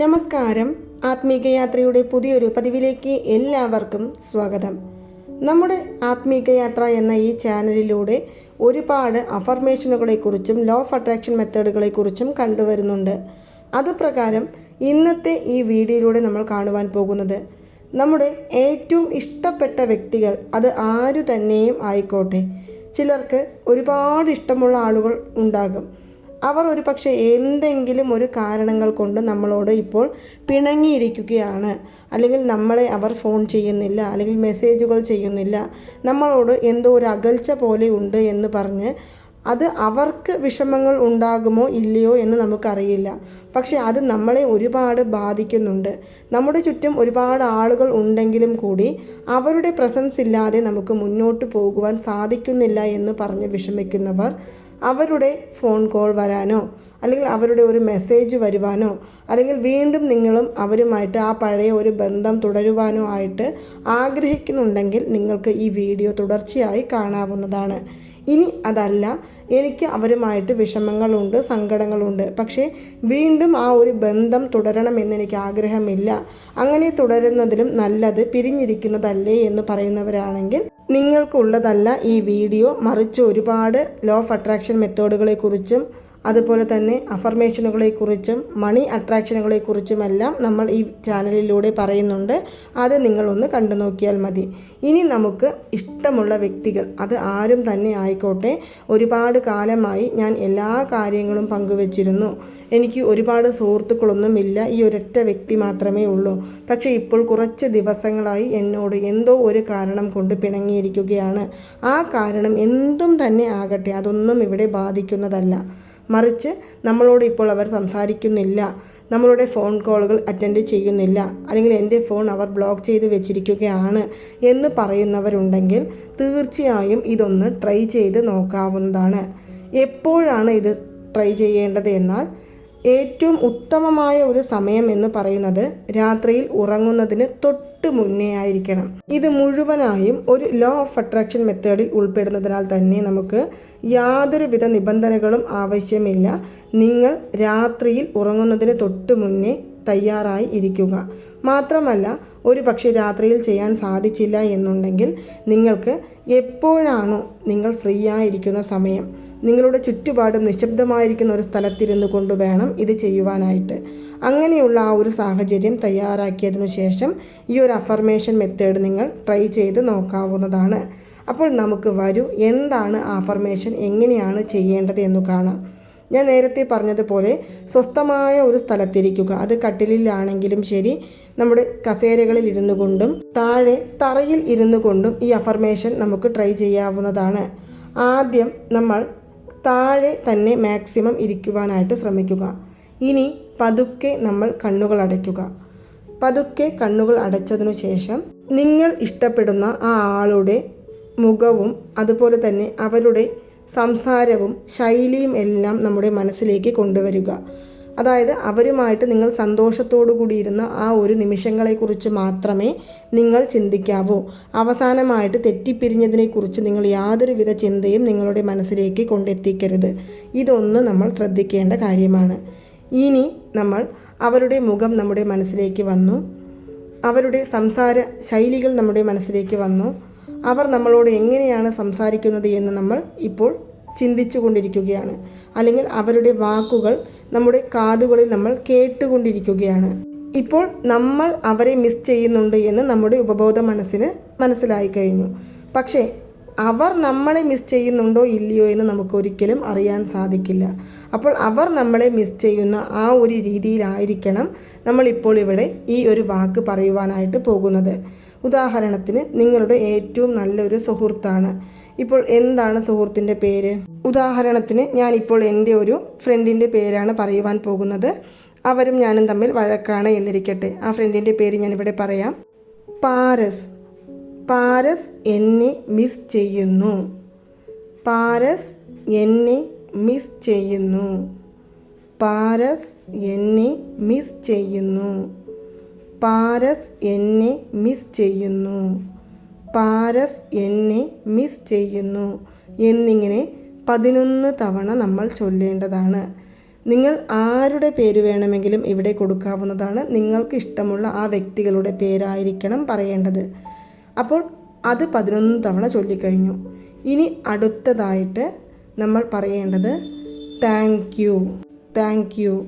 നമസ്കാരം. ആത്മീകയാത്രയുടെ പുതിയൊരു പതിവിലേക്ക് എല്ലാവർക്കും സ്വാഗതം. നമ്മുടെ ആത്മീകയാത്ര എന്ന ഈ ചാനലിലൂടെ ഒരുപാട് അഫർമേഷനുകളെക്കുറിച്ചും ലോ ഓഫ് അട്രാക്ഷൻ മെത്തേഡുകളെക്കുറിച്ചും കണ്ടുവരുന്നുണ്ട്. അതുപ്രകാരം ഇന്നത്തെ ഈ വീഡിയോയിലൂടെ നമ്മൾ കാണുവാൻ പോകുന്നത് നമ്മുടെ ഏറ്റവും ഇഷ്ടപ്പെട്ട വ്യക്തികൾ അത് ആരു തന്നെയും ആയിക്കോട്ടെ. ചിലർക്ക് ഒരുപാട് ഇഷ്ടമുള്ള ആളുകൾ ഉണ്ടാകും. അവർ ഒരു പക്ഷേ എന്തെങ്കിലും ഒരു കാരണങ്ങൾ കൊണ്ട് നമ്മളോട് ഇപ്പോൾ പിണങ്ങിയിരിക്കുകയാണ്. അല്ലെങ്കിൽ നമ്മളെ അവർ ഫോൺ ചെയ്യുന്നില്ല അല്ലെങ്കിൽ മെസ്സേജുകൾ ചെയ്യുന്നില്ല. നമ്മളോട് എന്തോ ഒരു അകൽച്ച പോലെ ഉണ്ട് എന്ന് പറഞ്ഞ് അത് അവർക്ക് വിഷമങ്ങൾ ഉണ്ടാകുമോ ഇല്ലയോ എന്ന് നമുക്കറിയില്ല. പക്ഷേ അത് നമ്മളെ ഒരുപാട് ബാധിക്കുന്നുണ്ട്. നമ്മുടെ ചുറ്റും ഒരുപാട് ആളുകൾ ഉണ്ടെങ്കിലും കൂടി അവരുടെ പ്രസൻസ് ഇല്ലാതെ നമുക്ക് മുന്നോട്ട് പോകുവാൻ സാധിക്കുന്നില്ല എന്ന് പറഞ്ഞ് വിഷമിക്കുന്നവർ അവരുടെ ഫോൺ കോൾ വരാനോ അല്ലെങ്കിൽ അവരുടെ ഒരു മെസ്സേജ് വരുവാനോ അല്ലെങ്കിൽ വീണ്ടും നിങ്ങളും അവരുമായിട്ട് ആ പഴയ ഒരു ബന്ധം തുടരുവാനോ ആയിട്ട് ആഗ്രഹിക്കുന്നുണ്ടെങ്കിൽ നിങ്ങൾക്ക് ഈ വീഡിയോ തുടർച്ചയായി കാണാവുന്നതാണ്. ഇനി അതല്ല. എനിക്ക് അവരുമായിട്ട് വിഷമങ്ങളുണ്ട് സങ്കടങ്ങളുണ്ട്. പക്ഷേ വീണ്ടും ആ ഒരു ബന്ധം തുടരണമെന്ന് എനിക്ക് ആഗ്രഹമില്ല. അങ്ങനെ തുടരുന്നതിലും നല്ലത് പിരിഞ്ഞിരിക്കുന്നതല്ലേ എന്ന് പറയുന്നവരാണെങ്കിൽ നിങ്ങൾക്കുള്ളതല്ല ഈ വീഡിയോ. മറിച്ച് ഒരുപാട് ലോ ഓഫ് അട്രാക്ഷൻ മെത്തേഡുകളെക്കുറിച്ചും അതുപോലെ തന്നെ അഫർമേഷനുകളെക്കുറിച്ചും മണി അട്രാക്ഷനുകളെക്കുറിച്ചുമെല്ലാം നമ്മൾ ഈ ചാനലിലൂടെ പറയുന്നുണ്ട്. അത് നിങ്ങളൊന്ന് കണ്ടു നോക്കിയാൽ മതി. ഇനി നമുക്ക് ഇഷ്ടമുള്ള വ്യക്തികൾ അത് ആരും തന്നെ ആയിക്കോട്ടെ. ഒരുപാട് കാലമായി ഞാൻ എല്ലാ കാര്യങ്ങളും പങ്കുവച്ചിരുന്നു. എനിക്ക് ഒരുപാട് സുഹൃത്തുക്കളൊന്നുമില്ല. ഈ ഒരൊറ്റ വ്യക്തി മാത്രമേ ഉള്ളൂ. പക്ഷേ ഇപ്പോൾ കുറച്ച് ദിവസങ്ങളായി എന്നോട് എന്തോ ഒരു കാരണം കൊണ്ട് പിണങ്ങിയിരിക്കുകയാണ്. ആ കാരണം എന്തും തന്നെ ആകട്ടെ അതൊന്നും ഇവിടെ ബാധിക്കുന്നതല്ല. മറിച്ച് നമ്മളോട് ഇപ്പോൾ അവർ സംസാരിക്കുന്നില്ല. നമ്മളുടെ ഫോൺ കോളുകൾ അറ്റൻഡ് ചെയ്യുന്നില്ല. അല്ലെങ്കിൽ എന്റെ ഫോൺ അവർ ബ്ലോക്ക് ചെയ്ത് വെച്ചിരിക്കുകയാണ് എന്ന് പറയുന്നവരുണ്ടെങ്കിൽ തീർച്ചയായും ഇതൊന്ന് ട്രൈ ചെയ്ത് നോക്കാവുന്നതാണ്. എപ്പോഴാണ് ഇത് ട്രൈ ചെയ്യേണ്ടത് എന്നാൽ ഏറ്റവും ഉത്തമമായ ഒരു സമയം എന്ന് പറയുന്നത് രാത്രിയിൽ ഉറങ്ങുന്നതിന് തൊട്ട് മുന്നേ ആയിരിക്കണം. ഇത് മുഴുവനായും ഒരു ലോ ഓഫ് അട്രാക്ഷൻ മെത്തേഡിൽ ഉൾപ്പെടുന്നതിനാൽ തന്നെ നമുക്ക് യാതൊരുവിധ നിബന്ധനകളും ആവശ്യമില്ല. നിങ്ങൾ രാത്രിയിൽ ഉറങ്ങുന്നതിന് തൊട്ട് മുന്നേ തയ്യാറായി ഇരിക്കുക. മാത്രമല്ല ഒരു പക്ഷേ രാത്രിയിൽ ചെയ്യാൻ സാധിച്ചില്ല എന്നുണ്ടെങ്കിൽ നിങ്ങൾക്ക് എപ്പോഴാണോ നിങ്ങൾ ഫ്രീ ആയിരിക്കുന്ന സമയം. നിങ്ങളുടെ ചുറ്റുപാടും നിശബ്ദമായിരിക്കുന്ന ഒരു സ്ഥലത്തിരുന്നു കൊണ്ട് വേണം ഇത് ചെയ്യുവാനായിട്ട്. അങ്ങനെയുള്ള ആ ഒരു സാഹചര്യം തയ്യാറാക്കിയതിനു ശേഷം ഈ ഒരു അഫർമേഷൻ മെത്തേഡ് നിങ്ങൾ ട്രൈ ചെയ്ത് നോക്കാവുന്നതാണ്. അപ്പോൾ നമുക്ക് വരൂ എന്താണ് അഫർമേഷൻ എങ്ങനെയാണ് ചെയ്യേണ്ടത് എന്ന് കാണാം. ഞാൻ നേരത്തെ പറഞ്ഞതുപോലെ സ്വസ്ഥമായ ഒരു സ്ഥലത്തിരിക്കുക. അത് കട്ടിലിലാണെങ്കിലും ശരി നമ്മുടെ കസേരകളിൽ ഇരുന്നു കൊണ്ടും താഴെ തറയിൽ ഇരുന്നു കൊണ്ടും ഈ അഫർമേഷൻ നമുക്ക് ട്രൈ ചെയ്യാവുന്നതാണ്. ആദ്യം നമ്മൾ താഴെ തന്നെ മാക്സിമം ഇരിക്കുവാനായിട്ട് ശ്രമിക്കുക. ഇനി പതുക്കെ നമ്മൾ കണ്ണുകൾ അടയ്ക്കുക. പതുക്കെ കണ്ണുകൾ അടച്ചതിനു ശേഷം നിങ്ങൾ ഇഷ്ടപ്പെടുന്ന ആ ആളുടെ മുഖവും അതുപോലെ തന്നെ അവരുടെ സംസാരവും ശൈലിയും എല്ലാം നമ്മുടെ മനസ്സിലേക്ക് കൊണ്ടുവരിക. അതായത് അവരുമായിട്ട് നിങ്ങൾ സന്തോഷത്തോടു കൂടിയിരുന്ന ആ ഒരു നിമിഷങ്ങളെക്കുറിച്ച് മാത്രമേ നിങ്ങൾ ചിന്തിക്കാവൂ. അവസാനമായിട്ട് തെറ്റിപ്പിരിഞ്ഞതിനെക്കുറിച്ച് നിങ്ങൾ യാതൊരുവിധ ചിന്തയും നിങ്ങളുടെ മനസ്സിലേക്ക് കൊണ്ടെത്തിക്കരുത്. ഇതൊന്ന് നമ്മൾ ശ്രദ്ധിക്കേണ്ട കാര്യമാണ്. ഇനി നമ്മൾ അവരുടെ മുഖം നമ്മുടെ മനസ്സിലേക്ക് വന്നു. അവരുടെ സംസാര ശൈലികൾ നമ്മുടെ മനസ്സിലേക്ക് വന്നു. അവർ നമ്മളോട് എങ്ങനെയാണ് സംസാരിക്കുന്നത് എന്ന് നമ്മൾ ഇപ്പോൾ ചിന്തിച്ചു കൊണ്ടിരിക്കുകയാണ് അല്ലെങ്കിൽ അവരുടെ വാക്കുകൾ നമ്മുടെ കാതുകളിൽ നമ്മൾ കേട്ടുകൊണ്ടിരിക്കുകയാണ്. ഇപ്പോൾ നമ്മൾ അവരെ മിസ് ചെയ്യുന്നുണ്ട് എന്ന് നമ്മുടെ ഉപബോധ മനസ്സിന് മനസ്സിലായി കഴിഞ്ഞു. പക്ഷേ അവർ നമ്മളെ മിസ് ചെയ്യുന്നുണ്ടോ ഇല്ലയോ എന്ന് നമുക്ക് ഒരിക്കലും അറിയാൻ സാധിക്കില്ല. അപ്പോൾ അവർ നമ്മളെ മിസ് ചെയ്യുന്ന ആ ഒരു രീതിയിലായിരിക്കണം നമ്മളിപ്പോൾ ഇവിടെ ഈ ഒരു വാക്ക് പറയുവാനായിട്ട് പോകുന്നത്. ഉദാഹരണത്തിന് നിങ്ങളുടെ ഏറ്റവും നല്ലൊരു സുഹൃത്താണ്. ഇപ്പോൾ എന്താണ് സുഹൃത്തിന്റെ പേര്? ഉദാഹരണത്തിന് ഞാനിപ്പോൾ എന്റെ ഒരു ഫ്രണ്ടിന്റെ പേരാണ് പറയുവാൻ പോകുന്നത്. അവരും ഞാനും തമ്മിൽ വഴക്കാണ് എന്നിരിക്കട്ടെ. ആ ഫ്രണ്ടിന്റെ പേര് ഞാനിവിടെ പറയാം. പാരസ്. പാരസ് എന്നെ മിസ് ചെയ്യുന്നു. പാരസ് എന്നെ മിസ് ചെയ്യുന്നു. പാരസ് എന്നെ മിസ് ചെയ്യുന്നു. പാരസ് എന്നെ മിസ് ചെയ്യുന്നു. പാരസ് എന്നെ മിസ് ചെയ്യുന്നു. എന്നിങ്ങനെ പതിനൊന്ന് തവണ നമ്മൾ ചൊല്ലേണ്ടതാണ്. നിങ്ങൾ ആരുടെ പേര് വേണമെങ്കിലും ഇവിടെ കൊടുക്കാവുന്നതാണ്. നിങ്ങൾക്ക് ഇഷ്ടമുള്ള ആ വ്യക്തികളുടെ പേരായിരിക്കണം പറയേണ്ടത്. അപ്പോൾ അത് പതിനൊന്ന് തവണ ചൊല്ലിക്കഴിഞ്ഞു. ഇനി അടുത്തതായിട്ട് നമ്മൾ പറയേണ്ടത് thank you thank you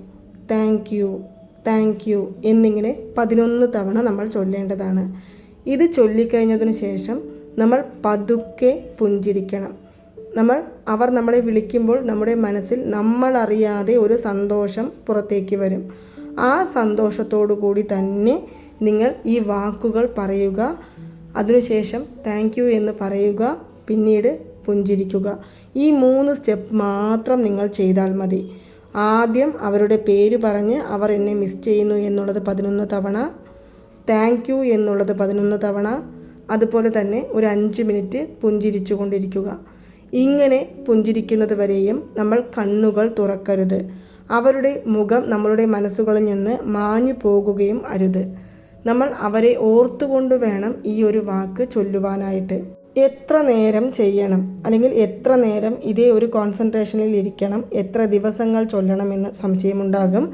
thank you. Thank you എന്നിങ്ങനെ പതിനൊന്ന് തവണ നമ്മൾ ചൊല്ലേണ്ടതാണ്. ഇത് ചൊല്ലിക്കഴിഞ്ഞതിന് ശേഷം നമ്മൾ പതുക്കെ പുഞ്ചിരിക്കണം. നമ്മൾ അവർ നമ്മളെ വിളിക്കുമ്പോൾ നമ്മുടെ മനസ്സിൽ നമ്മളറിയാതെ ഒരു സന്തോഷം പുറത്തേക്ക് വരും. ആ സന്തോഷത്തോടു കൂടി തന്നെ നിങ്ങൾ ഈ വാക്കുകൾ പറയുക. അതിനുശേഷം താങ്ക് യു എന്ന് പറയുക. പിന്നീട് പുഞ്ചിരിക്കുക. ഈ മൂന്ന് സ്റ്റെപ്പ് മാത്രം നിങ്ങൾ ചെയ്താൽ മതി. ആദ്യം അവരുടെ പേര് പറഞ്ഞ് അവർ എന്നെ മിസ് ചെയ്യുന്നു എന്നുള്ളത് പതിനൊന്ന് തവണ. താങ്ക് യു എന്നുള്ളത് പതിനൊന്ന് തവണ. അതുപോലെ തന്നെ ഒരു അഞ്ച് മിനിറ്റ് പുഞ്ചിരിച്ചു കൊണ്ടിരിക്കുക ഇങ്ങനെ പുഞ്ചിരിക്കുന്നത് വരെയും നമ്മൾ കണ്ണുകൾ തുറക്കരുത്. അവരുടെ മുഖം നമ്മളുടെ മനസ്സുകളിൽ നിന്ന് മാഞ്ഞു പോകുകയും അരുത്. നമ്മൾ അവരെ ഓർത്തുകൊണ്ട് വേണം ഈ ഒരു വാക്ക് ചൊല്ലുവാനായിട്ട്. എത്ര നേരം ചെയ്യണം? അല്ലെങ്കിൽ എത്ര നേരം ഇതേ ഒരു കോൺസെൻട്രേഷനിൽ ഇരിക്കണം? എത്ര ദിവസങ്ങൾ ചൊല്ലണമെന്ന് സംശയമുണ്ടാകും.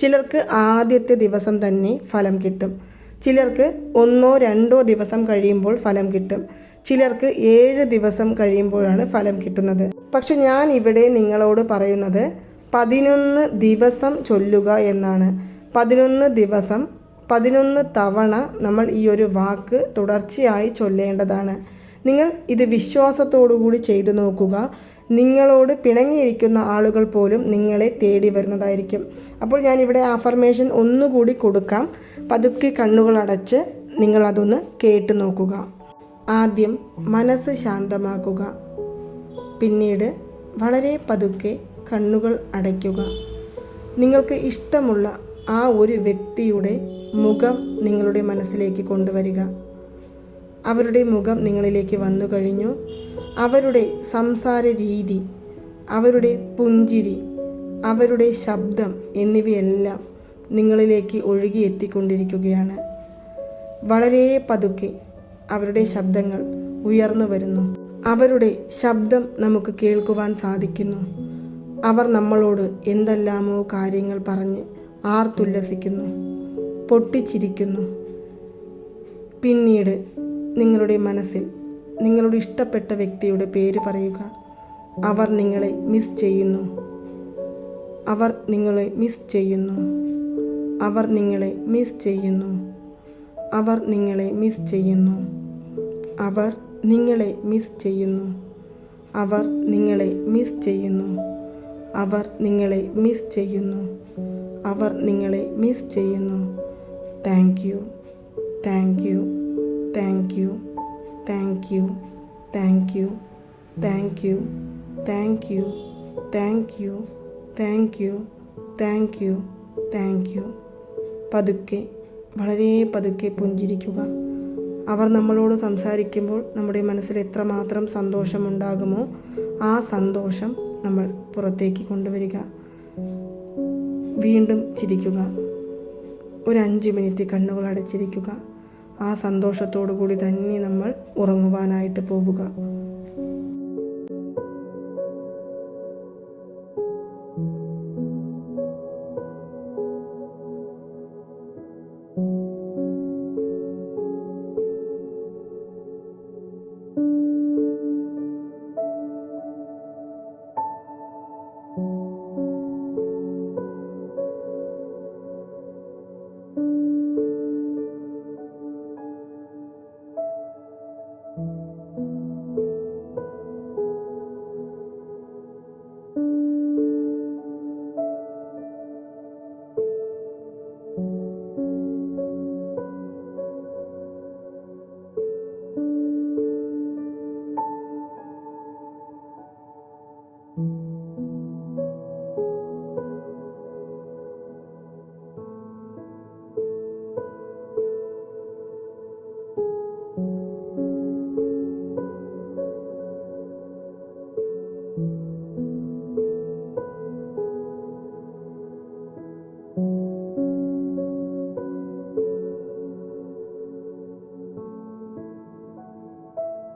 ചിലർക്ക് ആദ്യത്തെ ദിവസം തന്നെ ഫലം കിട്ടും. ചിലർക്ക് ഒന്നോ രണ്ടോ ദിവസം കഴിയുമ്പോൾ ഫലം കിട്ടും. ചിലർക്ക് ഏഴ് ദിവസം കഴിയുമ്പോഴാണ് ഫലം കിട്ടുന്നത്. പക്ഷെ ഞാൻ ഇവിടെ നിങ്ങളോട് പറയുന്നത് പതിനൊന്ന് ദിവസം ചൊല്ലുക എന്നാണ്. പതിനൊന്ന് ദിവസം പതിനൊന്ന് തവണ നമ്മൾ ഈ ഒരു വാക്ക് തുടർച്ചയായി ചൊല്ലേണ്ടതാണ്. നിങ്ങൾ ഇത് വിശ്വാസത്തോടുകൂടി ചെയ്തു നോക്കുക. നിങ്ങളോട് പിണങ്ങിയിരിക്കുന്ന ആളുകൾ പോലും നിങ്ങളെ തേടി വരുന്നതായിരിക്കും. അപ്പോൾ ഞാൻ ഇവിടെ ആഫർമേഷൻ ഒന്നുകൂടി കൊടുക്കാം. പതുക്കെ കണ്ണുകൾ അടച്ച് നിങ്ങളതൊന്ന് കേട്ടു നോക്കുക. ആദ്യം മനസ്സ് ശാന്തമാക്കുക. പിന്നീട് വളരെ പതുക്കെ കണ്ണുകൾ അടയ്ക്കുക. നിങ്ങൾക്ക് ഇഷ്ടമുള്ള ആ ഒരു വ്യക്തിയുടെ മുഖം നിങ്ങളുടെ മനസ്സിലേക്ക് കൊണ്ടുവരിക. അവരുടെ മുഖം നിങ്ങളിലേക്ക് വന്നു കഴിഞ്ഞു. അവരുടെ സംസാര രീതി അവരുടെ പുഞ്ചിരി അവരുടെ ശബ്ദം എന്നിവയെല്ലാം നിങ്ങളിലേക്ക് ഒഴുകി എത്തിക്കൊണ്ടിരിക്കുകയാണ്. വളരെ പതുക്കെ അവരുടെ ശബ്ദങ്ങൾ ഉയർന്നു വരുന്നു. അവരുടെ ശബ്ദം നമുക്ക് കേൾക്കുവാൻ സാധിക്കുന്നു. അവർ നമ്മളോട് എന്തെല്ലാമോ കാര്യങ്ങൾ പറഞ്ഞ് ആർത്തുല്ലസിക്കുന്നു പൊട്ടിച്ചിരിക്കുന്നു. പിന്നീട് നിങ്ങളുടെ മനസ്സിൽ നിങ്ങളുടെ ഇഷ്ടപ്പെട്ട വ്യക്തിയുടെ പേര് പറയുക. അവർ നിങ്ങളെ മിസ് ചെയ്യുന്നു. അവർ നിങ്ങളെ മിസ് ചെയ്യുന്നു. അവർ നിങ്ങളെ മിസ് ചെയ്യുന്നു. അവർ നിങ്ങളെ മിസ് ചെയ്യുന്നു. അവർ നിങ്ങളെ മിസ് ചെയ്യുന്നു. അവർ നിങ്ങളെ മിസ് ചെയ്യുന്നു. അവർ നിങ്ങളെ മിസ് ചെയ്യുന്നു. അവർ നിങ്ങളെ മിസ് ചെയ്യുന്നു. Thank you thank you thank you thank you thank you thank you thank you thank you thank you thank you thank you പതുക്കെ വളരെ പതുക്കെ പുഞ്ചിരിക്കുക. അവർ നമ്മളോട് സംസാരിക്കുമ്പോൾ നമ്മുടെ മനസ്സിൽ എത്രമാത്രം സന്തോഷമുണ്ടാകുമോ ആ സന്തോഷം നമ്മൾ പുറത്തേക്ക് കൊണ്ടുവരിക. വീണ്ടും ചിരിക്കുക. ഒരു അഞ്ച് മിനിറ്റ് കണ്ണുകൾ അടച്ചിരിക്കുക. ആ സന്തോഷത്തോടു കൂടി തന്നെ നമ്മൾ ഉറങ്ങുവാനായിട്ട് പോവുക.